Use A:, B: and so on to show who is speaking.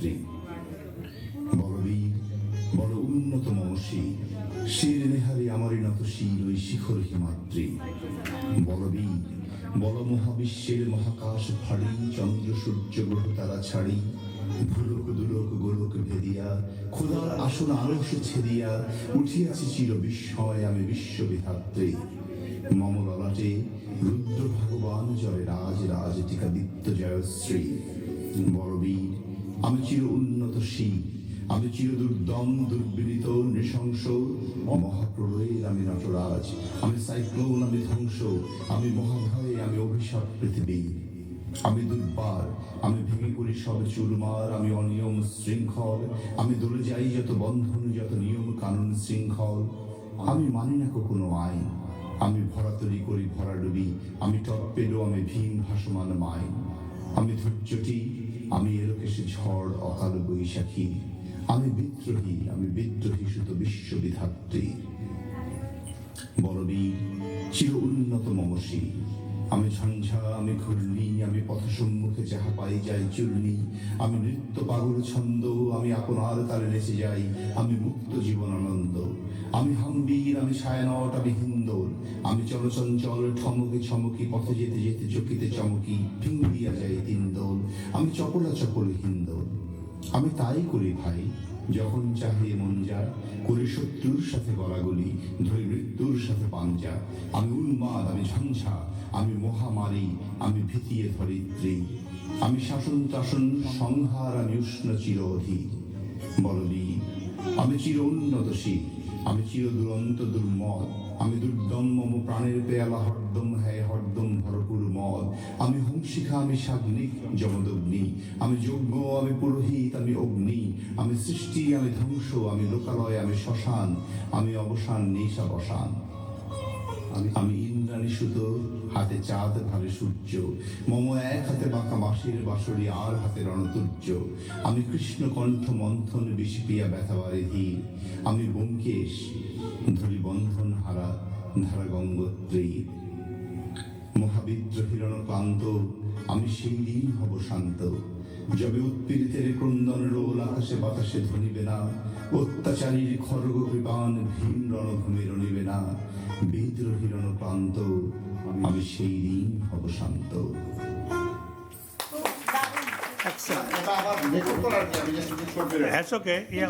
A: মাতৃ বলবীর বড় উন্নত মমশী শির নেহারি আমারই নত শির ওই শিখর হিমাদ্রি। বলবীর বল মহাবিশ্বের মহাকাশ ফাড়ি চন্দ্র সূর্য গ্রহ তারা ছাড়ি, ভুলোক দুলোক গোলক ভেদিয়া খোদার আসন আলস্য ছেদিয়া, উঠিয়াছি চির বিস্ময় আমি বিশ্ববিধাত্রী। মম ললাটে রুদ্র ভগবান জয় রাজ রাজ টিকা দিত্য জয়শ্রী। বড়বীর আমি চির উন্নত শিব, আমি চির দুর্দম দুর্বিনীত নৃশংস মহাপ্রলয়ের আমি নটরাজ, আমি সাইক্লোন, আমি ধ্বংস, আমি মহাভয়ে, আমি অভিশাপ পৃথিবী। আমি দুর্বার, আমি ভেঙে করি সব চুরমার, আমি অনিয়ম শৃঙ্খল, আমি দলে যাই যত বন্ধন, যত নিয়ম কানুন শৃঙ্খল। আমি মানি না কখনো আইন, আমি ভরাতরি করি ভরাডুবি আমি টর্পেডো, আমি ভীম ভাসমান মাইন। আমি ধৈর্যটি আমি এলোকেশে ঝড়, অকাল বৈশাখী। আমি বিদ্রোহী আমি বিদ্রোহী সুত বিশ্ববিধাত্রী। বলবি চির উন্নত মমসী আমি ঝঞ্ঝা, আমি ঘূর্ণি, আমি পথ সম্মুখে যাহা পাই যাই চূর্ণি। আমি নৃত্য, পাগল, ছন্দ, আমি আপনার তালে নেচে যাই, আমি মুক্ত জীবন আনন্দ। আমি হাম্বির, আমি ছায়ানট আমি হিন্দোল আমি চলচঞ্চল ঠমকে ছমকি পথে যেতে যেতে চকিতে চমকি ফিঙ্গিয়া যাই তিনদোল আমি চপলা চপল হিন্দোল আমি তাই করি ভাই যখন চাহে মন যা করি শত্রুর সাথে গলাগলি, ধরি মৃত্যুর সাথে পাঞ্জা। আমি উন্মাদ, আমি ঝঞ্ঝা, আমি মহামারী, আমি ভীতিয়ে ধরিত্রী। আমি শাসন তাসন সংহার, আমি উষ্ণ চির অধীর আমি চির উন্নতশীল, আমি চির দুরন্ত দুর্মদ আমি দুর্দম মম প্রাণের পেয়ালা, হরদম হ্যায়, হরদম ভরপুর মদ আমি হুংশিখা আমি সাগ্নিক যমদগ্নি আমি যজ্ঞ, আমি পুরোহিত, আমি অগ্নি। আমি সৃষ্টি, আমি ধ্বংস, আমি লোকালয়, আমি শ্মশান। আমি অবসান নিশা বসান আমি ইন্দ্রাণী সুত হাতে চাঁদ ভাবে সূর্য। মম এক হাতে বাঁকা মাসির বাঁশরি, আর হাতে রণতুর্য। আমি কৃষ্ণ কণ্ঠ মন্থন বিষপিয়া ব্যথাবারে ধীর। আমি ব্যোমকেশ ধরি বন্ধন হারা ধারা গঙ্গোত্রী মহাবিদ্রোহীরণ ক্লান্ত আমি সেই দিন হব শান্ত। যবে উৎপীড়িতের ক্রন্দন রোল আকাশে বাতাসে ধনিবে না অত্যাচারীর খড়গ বিপান ভীম রণভূমি রণিবে না বিদ্রোহী ক্লান্ত আমি সেই দিন হব শান্ত
B: জাস্ট ছোট
C: That's okay. Yeah.